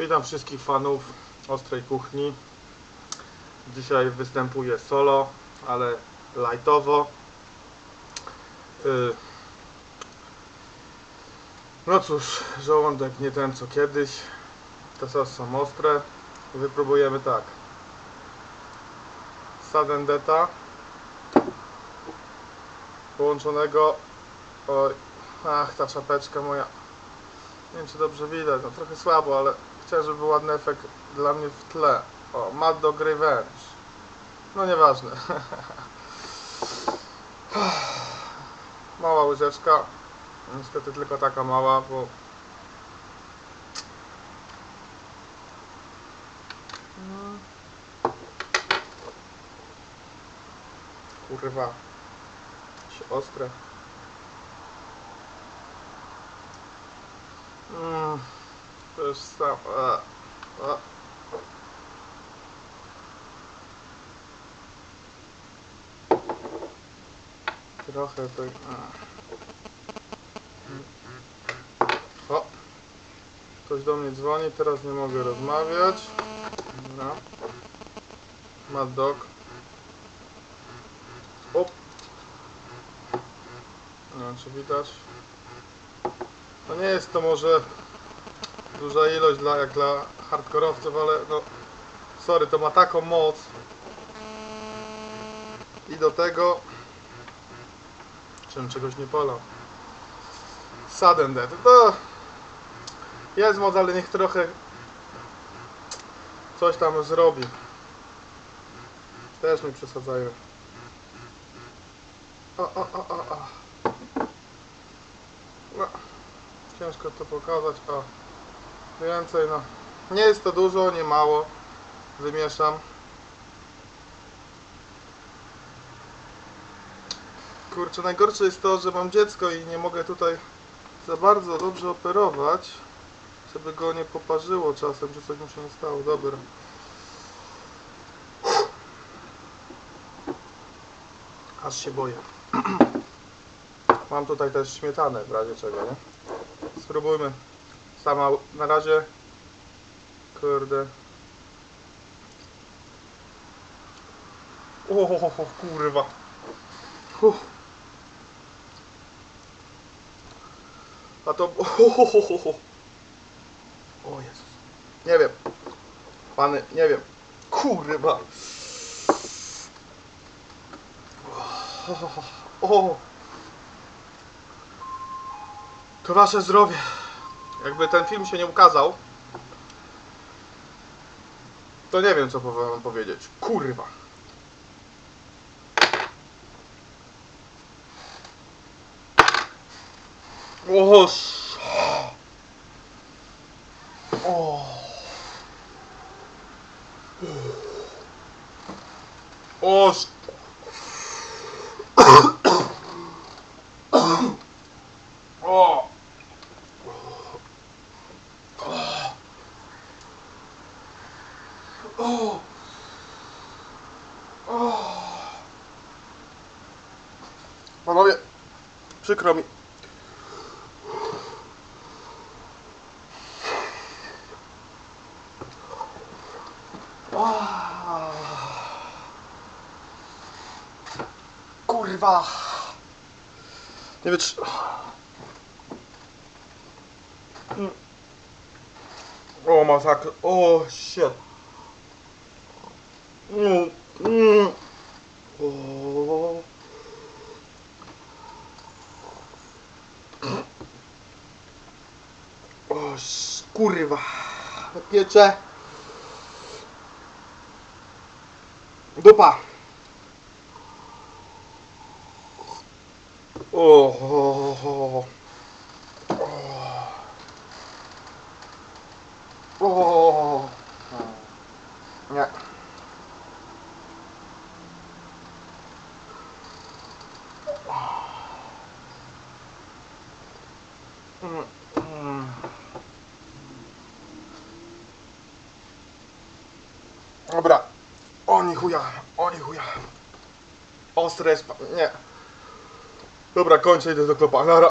Witam wszystkich fanów ostrej kuchni. Dzisiaj występuję solo, ale lightowo. Y, No cóż, żołądek nie ten co kiedyś. Te sosy są ostre. Wypróbujemy tak. Sadendeta połączonego oj, ach ta czapeczka moja nie wiem czy dobrze widać, no trochę słabo, ale chciałem, żeby ładny efekt dla mnie w tle. O, Mad Dog Revenge. No nieważne. Mała łyżeczka. Niestety tylko taka mała, bo... Kurwa. Się ostre. Mm, już sam. A, a. Trochę to. a. O! Ktoś do mnie dzwoni, teraz nie mogę rozmawiać. Dobra. Mad dog. O! Nie wiem, czy widać. No nie jest to może duża ilość dla, jak dla hardkorowców, ale no sorry, to ma taką moc. I do tego czym czegoś nie polał sudden death. To jest moc, ale niech trochę coś tam zrobi. Też mi przesadzają. O, o, o, o, o. No. Ciężko to pokazać, a więcej no. Nie jest to dużo, nie mało. Wymieszam. Kurczę, najgorsze jest to, że mam dziecko i nie mogę tutaj za bardzo dobrze operować, żeby go nie poparzyło czasem, że coś mu się nie stało. Dobra. Aż się boję. Mam tutaj też śmietanę w razie czego, nie? Spróbujmy. Sama na razie. Kurde. O, kurwa. Uff. A to... O Jezus. Nie wiem. Pany, nie wiem. Kurwa. O. To wasze zdrowie. Jakby ten film się nie ukazał, to nie wiem co wam powiedzieć. Kurwa. O, o. O. O. O. Panowie, przykro mi. O. Kurwa. Nie wiem czy... Mm. O masakra. O shit. O. Kurwa. Piecze. Dupa. O. o, o. O. O. Nie. Mm, mm. Dobra. O ni chuja, o ni chuja. Ostre jest... Nie. Dobra, kończę, idę do klopa. Nara.